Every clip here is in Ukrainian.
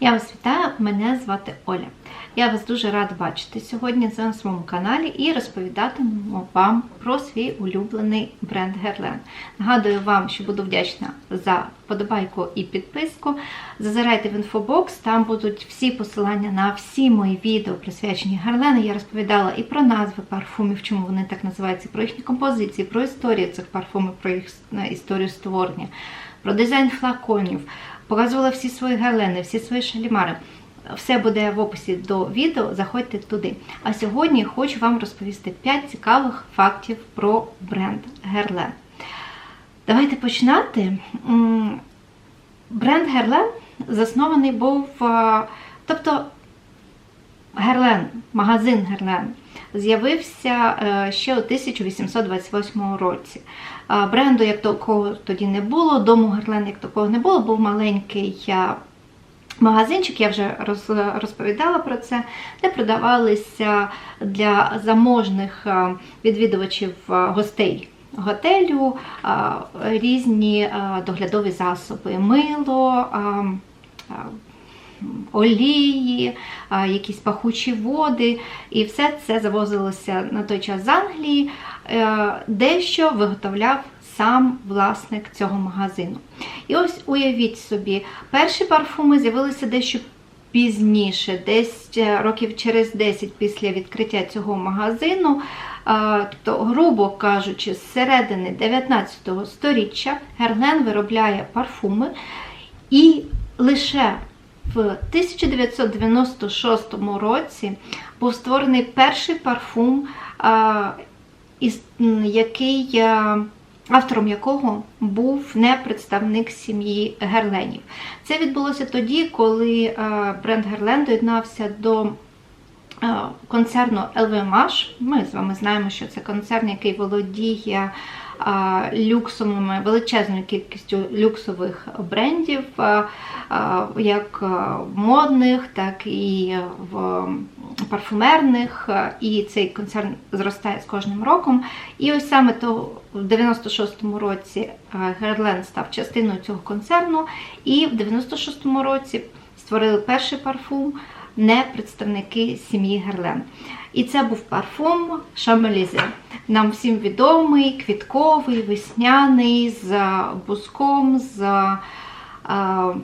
Я вас вітаю, мене звати Оля. Я вас дуже рада бачити сьогодні на своєму каналі і розповідатиму вам про свій улюблений бренд Герлен. Нагадую вам, що буду вдячна за подобайку і підписку. Зазирайте в інфобокс, там будуть всі посилання на всі мої відео присвячені Герлену. Я розповідала і про назви парфумів, чому вони так називаються, про їхні композиції, про історію цих парфумів, про їх е, історію створення, про дизайн флаконів. Показувала всі свої герлени, всі свої шалімари. Все буде в описі до відео, заходьте туди. А сьогодні хочу вам розповісти 5 цікавих фактів про бренд Герлен. Давайте починати. Бренд Герлен заснований був, тобто Герлен, магазин Герлен з'явився е, ще у 1828 році. Бренду як такого тоді не було, дому Герлен як такого не було, був маленький магазинчик, я вже розповідала про це, де продавалися для заможних відвідувачів гостей. готелю різні доглядові засоби, мило. Олії, якісь пахучі води, і все це завозилося на той час з Англії, е, дещо виготовляв сам власник цього магазину. І ось уявіть собі, перші парфуми з'явилися дещо пізніше, десь е, років через 10 після відкриття цього магазину. Е, Тобто, грубо кажучи, з середини 19 століття Герлен виробляє парфуми, і лише в 1996 році був створений перший парфум, який, автором якого був не представник сім'ї Герленів. Це відбулося тоді, коли бренд Герлен доєднався до концерну LVMH. Ми з вами знаємо, що це концерн, який володіє люксовими, величезною кількістю люксових брендів, як модних, так і в парфумерних. І цей концерн зростає з кожним роком. І ось саме то в 96-му році а, Герлен став частиною цього концерну, і в 96-му році створили перший парфум не представники сім'ї Герлен. І це був парфум Шамелізе. Нам всім відомий, квітковий, весняний, з буском, з е,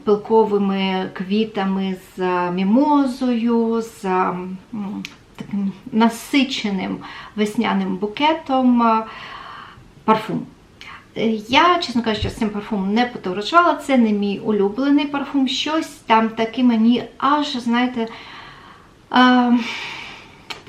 пилковими квітами, з мімозою, з таким насиченим весняним букетом е, парфум. Я, чесно кажучи, з цим парфумом не подорожувала. Це не мій улюблений парфум. Щось там таке мені аж, знаєте, е,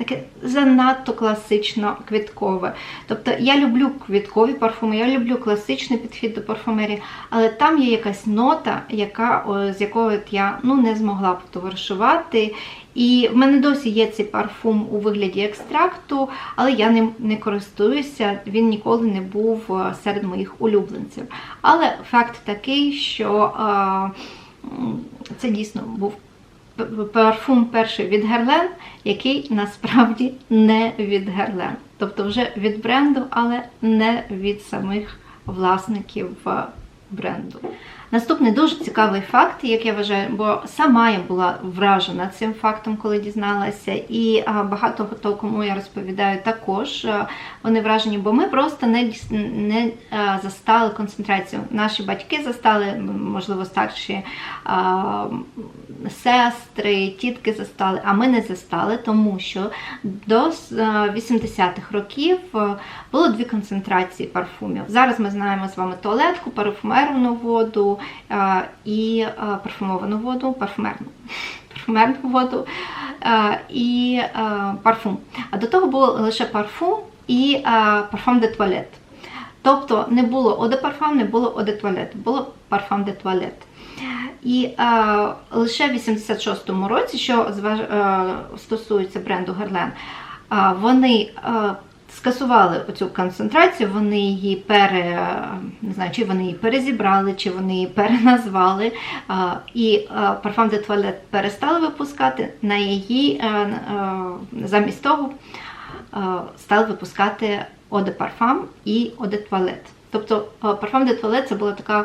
таке занадто класично квіткове. Тобто я люблю квіткові парфуми, я люблю класичний підхід до парфумерії, але там є якась нота, яка, з якою я ну, не змогла потоваришувати. І в мене досі є цей парфум у вигляді екстракту, але я ним не користуюся, він ніколи не був е, серед моїх улюбленців. Але факт такий, що е, це дійсно був парфум перший від Герлен, який насправді не від Герлен. Тобто вже від бренду, але не від самих власників е, бренду. Наступний дуже цікавий факт, як я вважаю, бо сама я була вражена цим фактом, коли дізналася, і багато хто, кому я розповідаю, також вони вражені, бо ми просто не, не застали концентрацію. Наші батьки застали, можливо, старші сестри, тітки застали, а ми не застали, тому що до с- а, 80-х років а, було дві концентрації парфумів. Зараз ми знаємо з вами туалетку, парфумерну воду а, і а, парфумовану воду, парфумерну. Парфумерну воду а, і парфум. А до того було лише парфум і парфум де туалет. Тобто не було оде парфум, не було оде туалет, було парфум де туалет. І е, лише в 86-му році, що зваж- е, стосується бренду Герлен, е, вони е, скасували оцю концентрацію, вони її пере, не знаю, чи вони її перезібрали, чи вони її переназвали. І е, Parfum de Toilette перестали випускати, на її е, е, замість того е, стали випускати de Parfum і de Toilette. Тобто е, Parfum de Toilette це була така.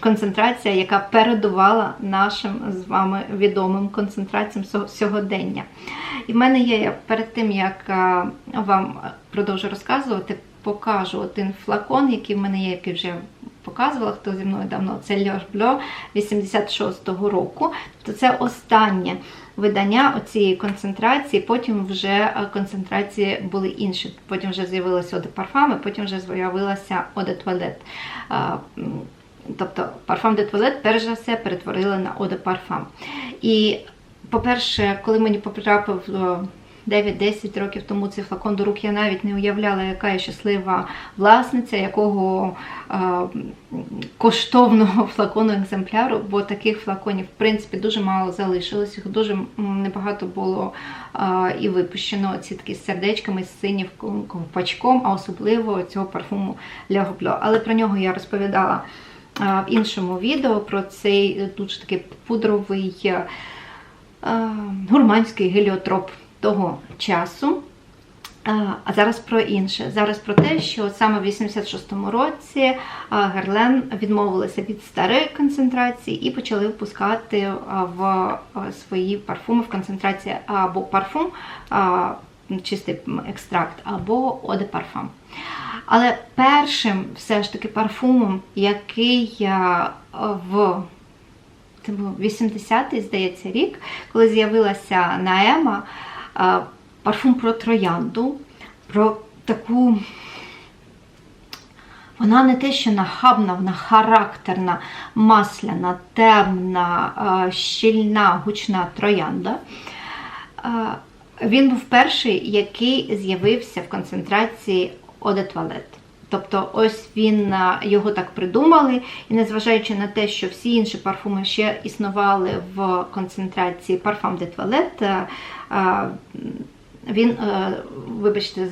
Концентрація, яка передувала нашим з вами відомим концентраціям сьогодення. І в мене є перед тим, як вам продовжу розказувати, покажу один флакон, який в мене є, який вже показувала, хто зі мною давно. Це Льош Бльо 86-го року. Тобто це останнє видання цієї концентрації. Потім вже е, концентрації були інші. Потім вже з'явилися Оде Парфами, потім вже з'явилася Оде Туалет. Е, Тобто парфам де туалет перш за все перетворили на Оде Парфам. І, по-перше, коли мені потрапив е, 9-10 років тому цей флакон до рук, я навіть не уявляла, яка я щаслива власниця, якого е, коштовного флакону екземпляру, бо таких флаконів, в принципі, дуже мало залишилось, їх дуже небагато було е, і випущено. Ці такі з сердечками, з синім ковпачком, а особливо цього парфуму Для Гобло. Але про нього я розповідала е, в іншому відео про цей е, дуже такий пудровий е, е, гурманський геліотроп того часу. А зараз про інше. Зараз про те, що саме в 86-му році Герлен відмовилися від старої концентрації і почали випускати е, в свої парфуми в концентрації або парфум, чистий екстракт, або оде парфум. Але першим все ж таки парфумом, який в 80-й, здається, рік, коли з'явилася Наема, парфум про троянду, про таку. Вона не те, що нахабна, вона характерна, масляна, темна, щільна, гучна троянда. Він був перший, який з'явився в концентрації Оде Туалет. Тобто, ось він е, його так придумали, і незважаючи на те, що всі інші парфуми ще існували в концентрації парфам де е, він, е, вибачте,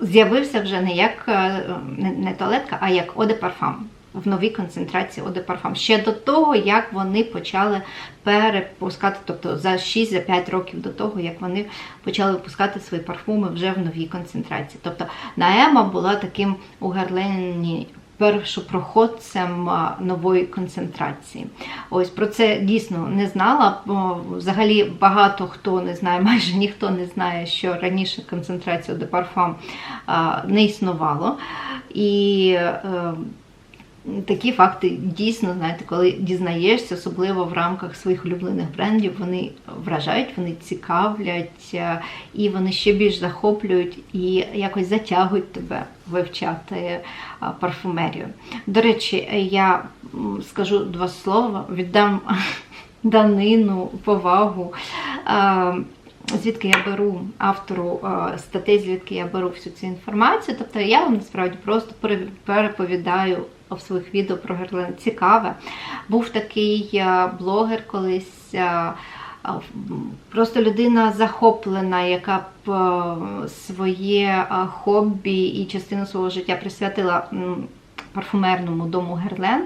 з'явився вже не як е, не туалетка, а як Оде Парфам. В новій концентрації Оде Парфам. Ще до того, як вони почали перепускати, тобто за 6-5 років до того, як вони почали випускати свої парфуми вже в новій концентрації. Тобто Наема була таким у Герлені першопроходцем нової концентрації. Ось про це дійсно не знала. бо Взагалі багато хто не знає, майже ніхто не знає, що раніше концентрація де парфам не існувало. І е, Такі факти дійсно, знаєте, коли дізнаєшся, особливо в рамках своїх улюблених брендів, вони вражають, вони цікавлять, е, і вони ще більш захоплюють і якось затягують тебе вивчати е, парфумерію. До речі, я скажу два слова, віддам данину, повагу. е, Звідки я беру автору статей, звідки я беру всю цю інформацію. Тобто я вам насправді просто переповідаю в своїх відео про Герлен. Цікаве. Був такий е, блогер колись. е, е, Просто людина захоплена, яка б своє хобі і частину свого життя присвятила парфумерному дому Герлен.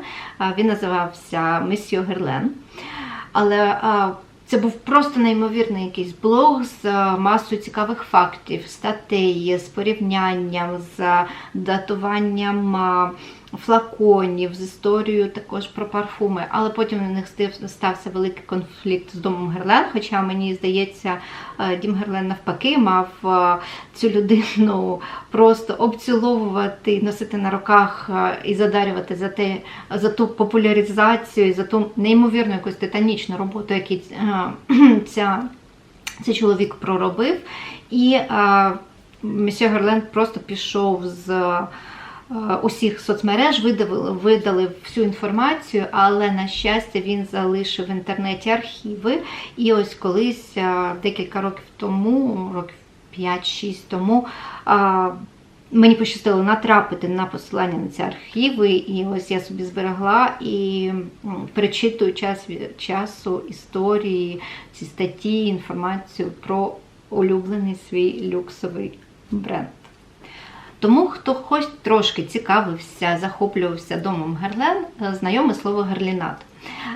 Він називався Месьйо Герлен. Але це був просто неймовірний якийсь блог з масою цікавих фактів, статей, з порівнянням, з датуванням флаконів, з історією також про парфуми. Але потім у них стався великий конфлікт з домом Герлен. Хоча мені здається, е, дім Герлен навпаки мав е, цю людину просто обціловувати, носити на руках е, і задарювати за те, за ту популяризацію, і за ту неймовірну якусь титанічну роботу, яку ця, цей чоловік проробив. І Месьє Герленд просто пішов з усіх соцмереж, видали, видали всю інформацію, але на щастя він залишив в інтернеті архіви. І ось колись е, декілька років тому, років 5-6 тому. е, Мені пощастило натрапити на посилання на ці архіви, і ось я собі зберегла і перечитую час від часу історії, ці статті, інформацію про улюблений свій люксовий бренд. Тому, хто хоч трошки цікавився, захоплювався домом Герлен, е, знайоме слово герлінат.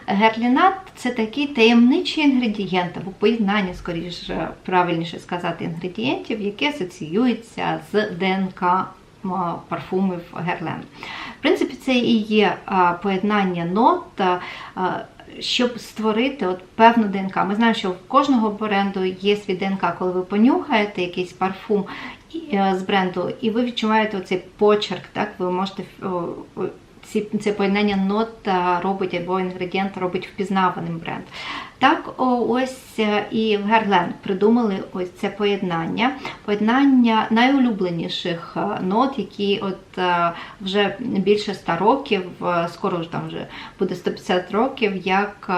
Герлінат це такий таємничий інгредієнт, або поєднання, скоріше, правильніше сказати, інгредієнтів, яке асоціюється з ДНК м, парфумів Герлен. В принципі, це і є поєднання нот. Щоб створити от певну ДНК. Ми знаємо, що в кожного бренду є свій ДНК, коли ви понюхаєте якийсь парфум е, з бренду, і ви відчуваєте оцей почерк, так ви можете ці, це поєднання нот робить або інгредієнт робить впізнаваним бренд. Так, ось і в Герлен придумали ось це поєднання, поєднання найулюбленіших е, нот, які от е, вже більше 100 років, е, скоро ж там вже буде 150 років, як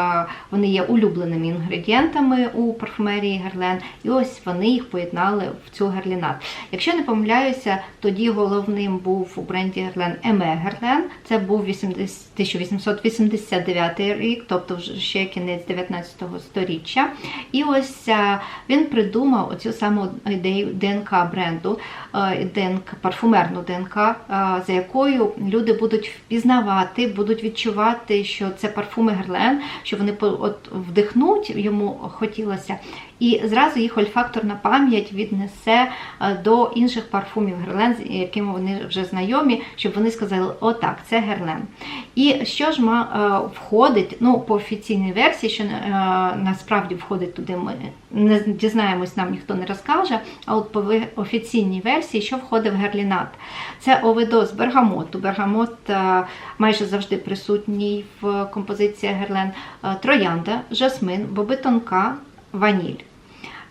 вони є улюбленими інгредієнтами у парфумерії Герлен, і ось вони їх поєднали в цю герлінат. Якщо не помиляюся, тоді головним був у бренді Герлен Еме Герлен, це був 80 1889 рік, тобто вже ще кінець 19 сторіччя. І ось е, він придумав оцю саму ідею ДНК бренду, е, ДНК, парфумерну ДНК, е, за якою люди будуть впізнавати, будуть відчувати, що це парфуми Герлен, що вони от вдихнуть, йому хотілося. І зразу їх ольфакторна пам'ять віднесе е, до інших парфумів Герлен, з якими вони вже знайомі, щоб вони сказали, отак, це Герлен. І що ж е, входить, ну, по офіційній версії, що е, насправді входить туди, ми не дізнаємось, нам ніхто не розкаже. А от по офіційній версії, що входить в герлінат? Це овидоз бергамоту. Бергамот майже завжди присутній в композиціях Герлен, троянда, жасмин, боби тонка, ваніль.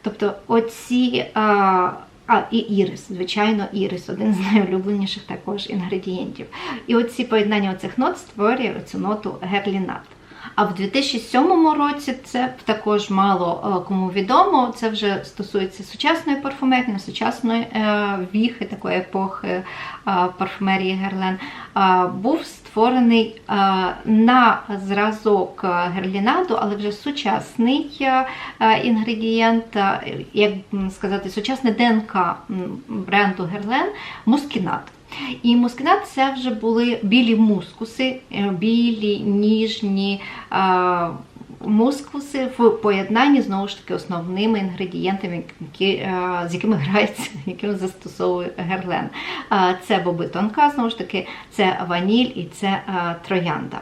Тобто оці. А, а, і ірис, звичайно, ірис, один з найулюбленіших також інгредієнтів. І оці поєднання оцих нот створює цю ноту герлінат. А в 2007 році це також мало е, кому відомо. Це вже стосується сучасної парфумерії, сучасної е, віхи, такої епохи е, парфумерії Герлен. Е, Був створений е, на зразок е, герлінаду, але вже сучасний е, інгредієнт, як сказати, сучасне ДНК бренду Герлен мускінат. І мускінат це вже були білі мускуси, білі, ніжні мускуси в поєднанні знову ж таки основними інгредієнтами, які, е, з якими грається, якими застосовує герлен. Це боби тонка, знову ж таки, це ваніль і це е, троянда.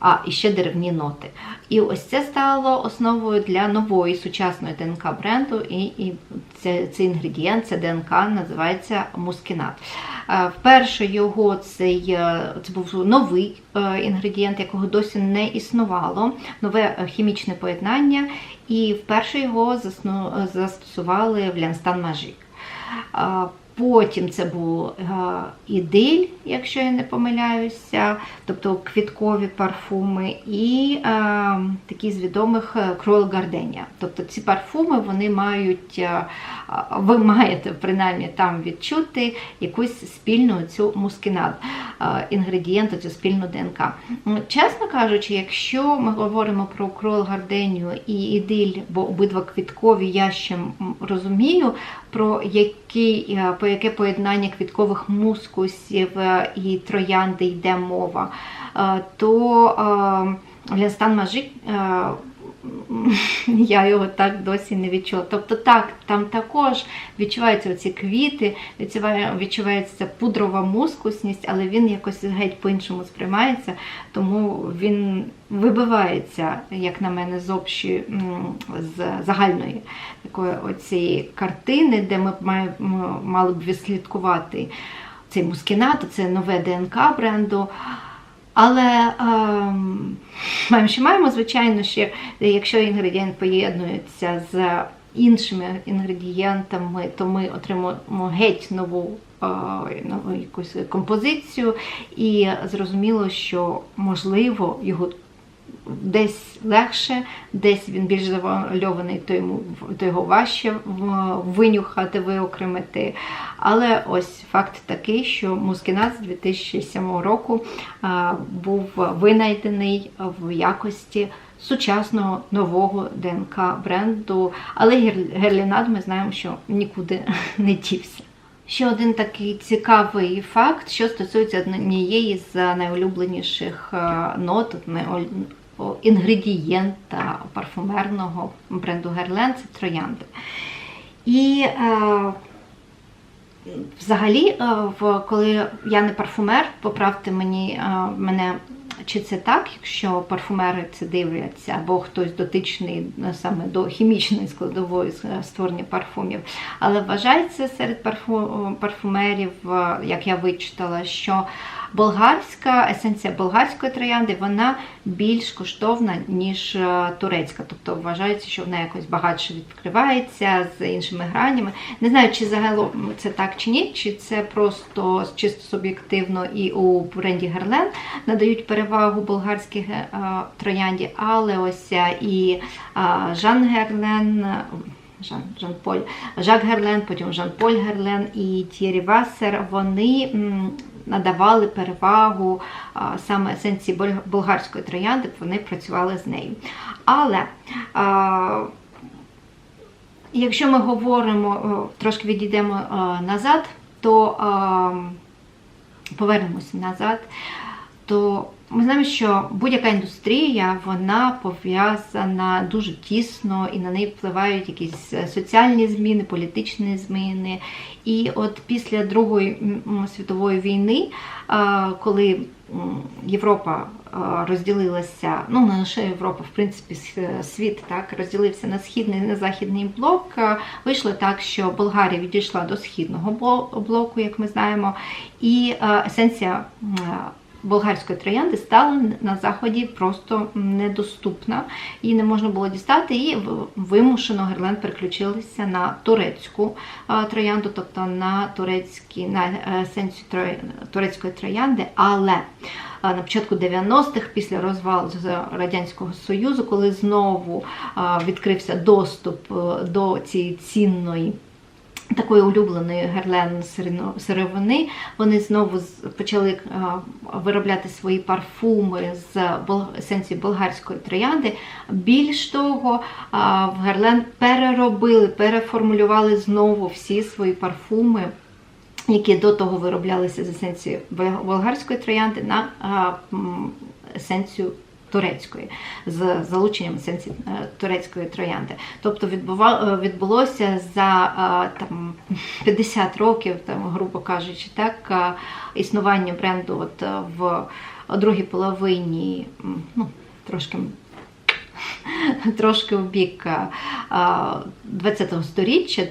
А і ще деревні ноти. І ось це стало основою для нової сучасної ДНК бренду, і, і це, цей інгредієнт, це ДНК, називається мускінат. Е, Вперше його цей е, це був новий е, інгредієнт, якого досі не існувало, нове хімічне поєднання, і вперше його застосували в Лянстан Мажик. Потім це був ідиль, якщо я не помиляюся, тобто квіткові парфуми, і е, такі з відомих Кройл Гарденія. Тобто ці парфуми вони мають, е, ви маєте принаймні там відчути якусь спільну цю мускінат, е, інгредієнт, цю спільну ДНК. Чесно кажучи, якщо ми говоримо про Кройл Гарденію і ідиль, бо обидва квіткові, я ще розумію, про е, по яке поєднання квіткових мускусів е, і троянди йде мова, е, то Лястан Мажик я його так досі не відчула. Тобто так, там також відчуваються оці квіти, відчуває- відчувається пудрова мускусність, але він якось геть по-іншому сприймається, тому він вибивається, як на мене, з общої, з загальної такої оцієї картини, де ми мали б відслідкувати цей мускінат, це нове ДНК бренду. Але ем, маємо, що маємо, звичайно, ще якщо інгредієнт поєднується з іншими інгредієнтами, то ми отримуємо геть нову, е, нову якусь композицію, і зрозуміло, що можливо його десь легше, десь він більш завальований, то, йому, то його важче винюхати, виокремити. Але ось факт такий, що мускінат з 2007 року був винайдений в якості сучасного нового ДНК бренду. Але гер- герлінат ми знаємо, що нікуди не дівся. Ще один такий цікавий факт, що стосується однієї з найулюбленіших е, нот, інгредієнта парфумерного бренду Герлен це троянди. І е, Взагалі, е, коли я не парфумер, поправте мені е, мене. Чи це так, якщо парфумери це дивляться, або хтось дотичний е, саме до хімічної складової е, створення парфумів, але вважається серед парфумерів, е, як я вичитала, що болгарська есенція болгарської троянди вона більш коштовна, ніж е, турецька. Тобто вважається, що вона якось багатше відкривається з іншими гранями. Не знаю, чи загалом це так чи ні, чи це просто чисто суб'єктивно і у бренді Герлен надають перевагу болгарській е, троянді, але ось е, і Жан Герлен. Жан, Жан Поль, Жак Герлен, потім Жан Поль Герлен і Тєрі Вассер, вони надавали перевагу саме есенції болгарської троянди, вони працювали з нею. Але якщо ми говоримо, трошки відійдемо назад, то повернемося назад, то ми знаємо, що будь-яка індустрія вона пов'язана дуже тісно і на неї впливають якісь е, соціальні зміни, політичні зміни. І от після Другої світової війни, коли Європа розділилася, ну не лише Європа, в принципі, світ так розділився на східний і на західний блок. Вийшло так, що Болгарія відійшла до східного блоку, як ми знаємо, і есенція. Болгарської троянди стала на заході просто недоступна, її не можна було дістати, і вимушено Герлен переключилися на турецьку троянду, тобто на турецькі на е, есенцію турецької троянди. Але на початку 90-х, після розвалу Радянського Союзу, коли знову відкрився доступ е, до цієї цінної. Такої улюбленої герлен сировини, вони знову почали е, виробляти свої парфуми з есенції болгарської троянди. Більш того, в Герлен переробили, переформулювали знову всі свої парфуми, які до того вироблялися з есенції болгарської троянди на есенцію турецької з залученням есенції е, турецької троянди. Тобто е, відбулося за е, там 50 років, там, грубо кажучи, так існування бренду от в другій половині, ну трошки. Трошки в бік е, 20-го сторіччя,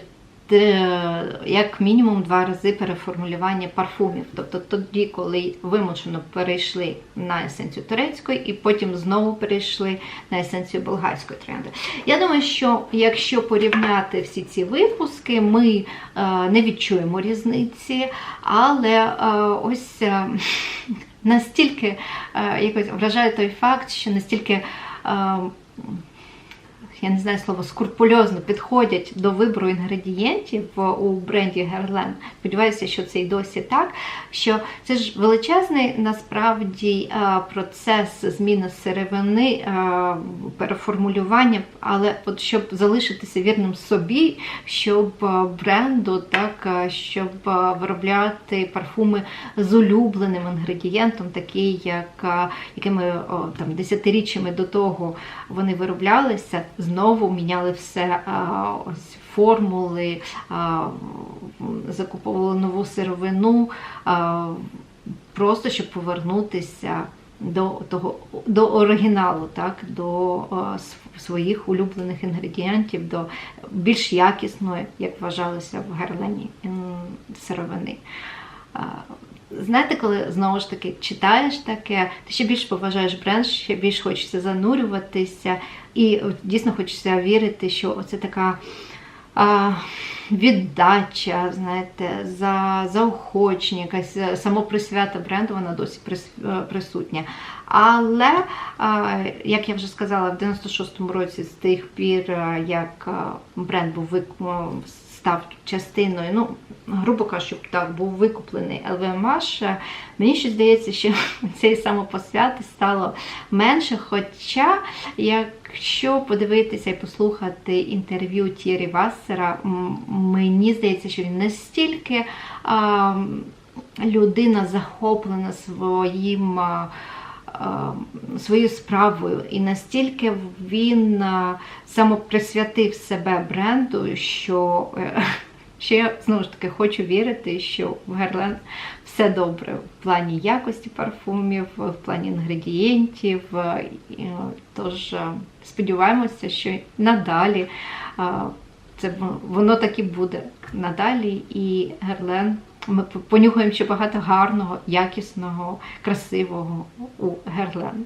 як мінімум два рази переформулювання парфумів. Тобто тоді, коли вимушено перейшли на есенцію турецької, і потім знову перейшли на есенцію болгарської тренди. Я думаю, що якщо порівняти всі ці випуски, ми е, не відчуємо різниці, але е, ось е, настільки е, якось вражає той факт, що настільки. Я не знаю слово, скрупульозно підходять до вибору інгредієнтів у бренді Герлен. Сподіваюся, що це і досі так. Що це ж величезний насправді е, процес зміни сировини, е, переформулювання, але от щоб залишитися вірним собі, щоб е, бренду, так щоб виробляти парфуми з улюбленим інгредієнтом, такий, як якими там десятиріччями до того вони вироблялися, знову міняли все ось формули, закуповували нову сировину, просто щоб повернутися до того до оригіналу, так, до своїх улюблених інгредієнтів, до більш якісної, як вважалося в герлені сировини. Знаєте, коли знову ж таки читаєш таке, ти ще більш поважаєш бренд, ще більш хочеться занурюватися, і дійсно хочеться вірити, що це така а, віддача, знаєте, за заохочення, якась е, самоприсвята бренду, вона досі е, присутня. Але, а, як я вже сказала, в 96-му році з тих пір, е, як бренд був вик- е, став частиною, ну, грубо кажучи, так, був викуплений LVMH, мені ще здається, що цієї самопосвяти стало менше. Хоча, якщо подивитися і послухати інтерв'ю Тєрі Вассера, мені здається, що він настільки а, людина захоплена своїм. а, Своєю справою, і настільки він самоприсвятив себе бренду, що е, я знову ж таки хочу вірити, що в Герлен все добре в плані якості парфумів, в плані інгредієнтів. Е, е, Тож сподіваємося, що надалі це воно так і буде надалі. І Герлен. Ми понюхаємо ще багато гарного, якісного, красивого у Герлен.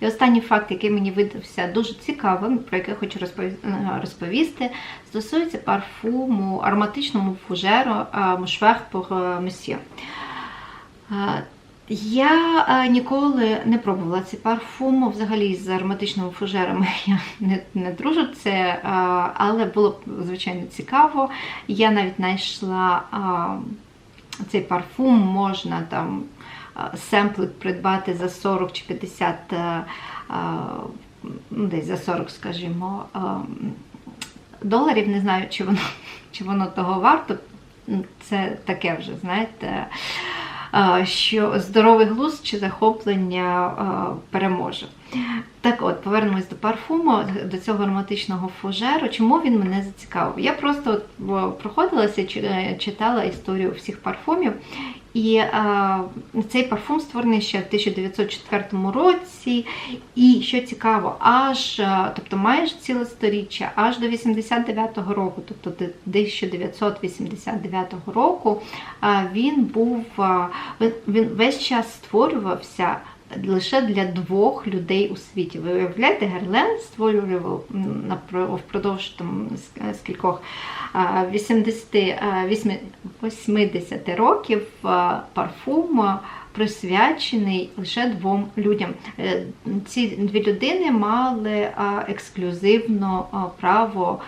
І останній факт, який мені видався дуже цікавим, про який хочу розповісти, стосується парфуму ароматичному фужеру Mouchoir Месьє. Monsieur. Я ніколи не пробувала цей парфум, взагалі з ароматичними фужерами я не не дружу це, але було б, звичайно цікаво. Я навіть знайшла цей парфум, можна там семплик придбати за 40 чи 50, ну, десь за 40, скажімо, доларів. Не знаю, чи воно, чи воно того варто. Це таке вже, знаєте що здоровий глузд чи захоплення переможе. Так от, повернемось до парфуму, до цього ароматичного фужеру. Чому він мене зацікавив? Я просто проходилася, е, читала історію всіх парфумів. І е, цей парфум створений ще в 1904 році. І що цікаво, аж тобто майже ціле сторіччя, аж до 89-го року, тобто до 1989 року, а, він був він весь час створювався лише для двох людей у світі. Ви уявляєте, Герлен створював впродовж там, скількох 80, 80 років парфум присвячений лише двом людям. Е, ці дві людини мали ексклюзивно право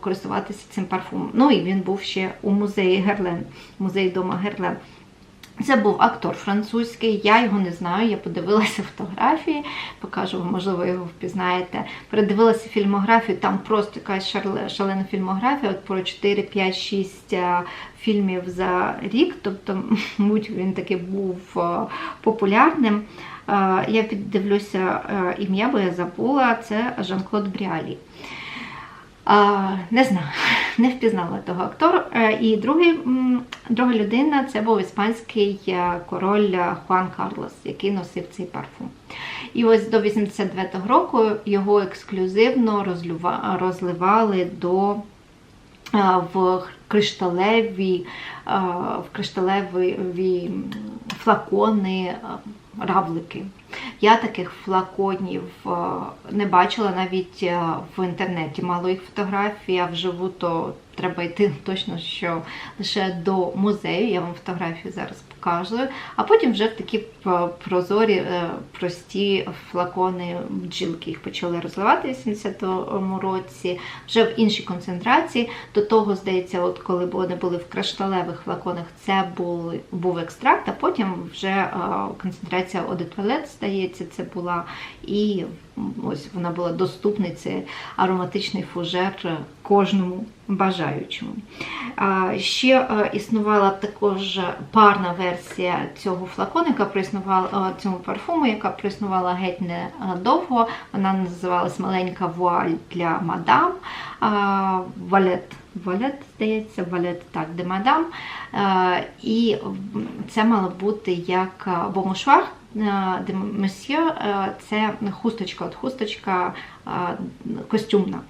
користуватися цим парфумом. Ну і він був ще у музеї Герлен, музеї дома Герлен. Це був актор французький, я його не знаю, я подивилася фотографії, покажу вам, можливо, його впізнаєте. Передивилася фільмографію, там просто якась шалена фільмографія, от про 4, 5, 6 фільмів за рік, тобто, мабуть, він таки був популярним. Я піддивлюся ім'я, бо я забула, це Жан-Клод Бріалі. Не знаю, не впізнала того актора. Е, і другий, друга людина це був іспанський е, король е, Хуан Карлос, який носив цей парфум. І ось до 89-го року його ексклюзивно розливали до в кришталеві, в кришталеві флакони, равлики. Я таких флаконів не бачила навіть в інтернеті. Мало їх фотографій, а вживу то треба йти точно що лише до музею. Я вам фотографію зараз показую. А потім вже в такі прозорі, е, прості флакони бджілки їх почали розливати в 80-му році, вже в іншій концентрації. До того, здається, от коли вони були в кришталевих флаконах, це був, був екстракт, а потім вже е, концентрація одетуалет, здається, це була. І ось вона була доступний, це ароматичний фужер кожному бажаючому. Ще існувала також парна версія цього флакону, яка проіснувала цьому парфуму, яка проіснувала геть недовго. Вона називалась Маленька вуаль для мадам. Валет, валет, здається, валет так, де мадам. І це мало бути як бомушвар де месьє це хусточка, от хусточка костюмна.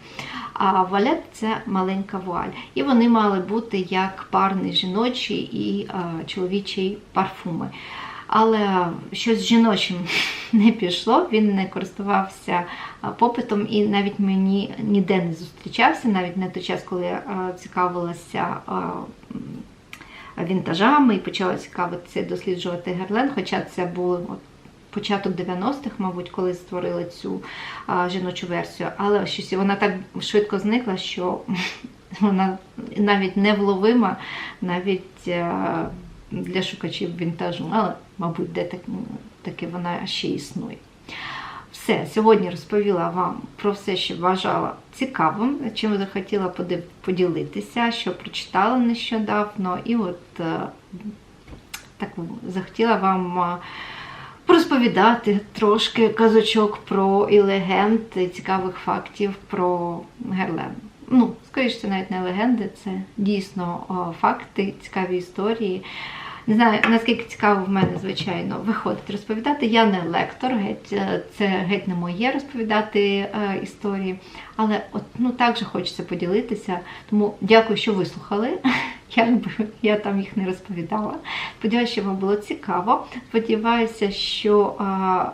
А валет це маленька вуаль. І вони мали бути як парний жіночий і чоловічий парфуми. Але щось жіночим не пішло, він не користувався попитом і навіть мені ніде не зустрічався, навіть не той час, коли я цікавилася вінтажами і почала цікавитися досліджувати Герлен, хоча це було початок 90-х, мабуть, коли створили цю а, жіночу версію. Але щось вона так швидко зникла, що вона навіть невловима, навіть а, для шукачів вінтажу. Але, мабуть, де так, таки вона ще існує. Все, сьогодні розповіла вам про все, що вважала цікавим, чим захотіла поділитися, що прочитала нещодавно, і от е, так захотіла вам е, розповідати трошки казочок про і легенд, і цікавих фактів про Герлен. ну, скоріше, це навіть не легенди, це дійсно факти, цікаві історії. Не знаю, наскільки цікаво в мене, звичайно, виходить розповідати. Я не лектор, геть, е, це геть не моє розповідати е, історії. Але от ну так же хочеться поділитися. Тому дякую, що вислухали. Якби я там їх не розповідала. Сподіваюся, що вам було цікаво. Сподіваюся, що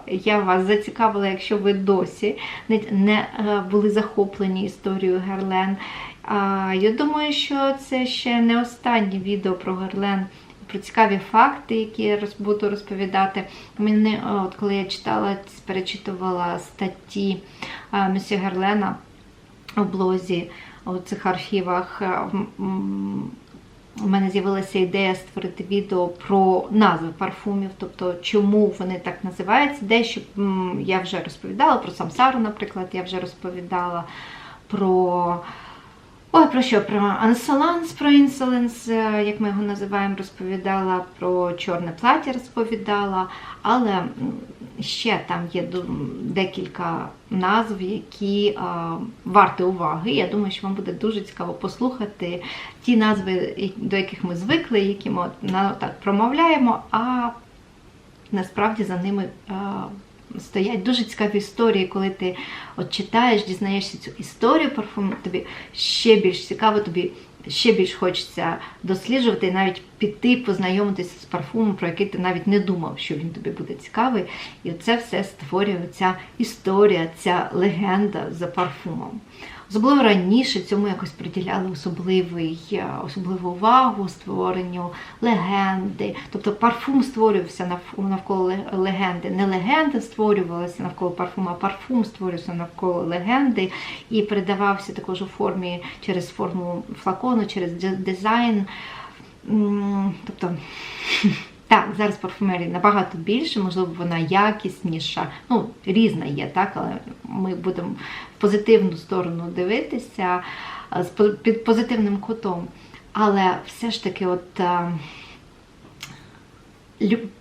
е, я вас зацікавила, якщо ви досі не, не е, були захоплені історією Герлен. А, я думаю, що це ще не останнє відео про Герлен про цікаві факти, які я буду розповідати. Мені, е, от коли я читала, перечитувала статті е, Месьє Герлена у блозі у цих архівах. е, У мене з'явилася ідея створити відео про назви парфумів, тобто чому вони так називаються. Дещо я вже розповідала про самсару, наприклад, я вже розповідала про Ой, про що? Про Анселанс, про інсоленс, е, як ми його називаємо, розповідала, про чорне плаття розповідала, але ще там є декілька назв, які е, варті уваги. Я думаю, що вам буде дуже цікаво послухати ті назви, до яких ми звикли, які ми так промовляємо, а насправді за ними. Стоять дуже цікаві історії, коли ти от читаєш, дізнаєшся цю історію парфуму, тобі ще більш цікаво, тобі ще більш хочеться досліджувати і навіть піти, познайомитися з парфумом, про який ти навіть не думав, що він тобі буде цікавий. І це все створює ця історія, ця легенда за парфумом. Особливо раніше цьому якось приділяли особливий, е, особливу увагу створенню легенди. Тобто парфум створювався навколо легенди. Не легенда створювалася навколо парфуму, а парфум створювався навколо легенди і передавався також у формі через форму флакону, через дизайн. Тобто так, зараз парфумерії набагато більше, можливо, вона якісніша. Ну, різна є, так, але ми будемо позитивну сторону дивитися під позитивним кутом. Але все ж таки, от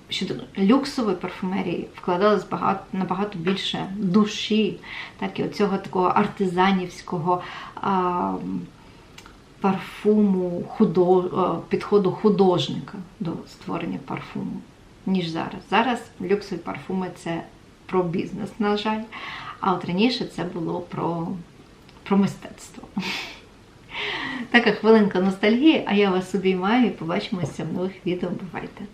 щодо люксової парфумерії вкладалось багато, набагато більше душі, так і оцього такого артизанівського. А, парфуму худо... е, підходу художника до створення парфуму, ніж зараз. Зараз люксові парфуми це про бізнес, на жаль. А от раніше це було про, про мистецтво. Така хвилинка ностальгії, а я вас обіймаю і побачимося в нових відео. Бувайте!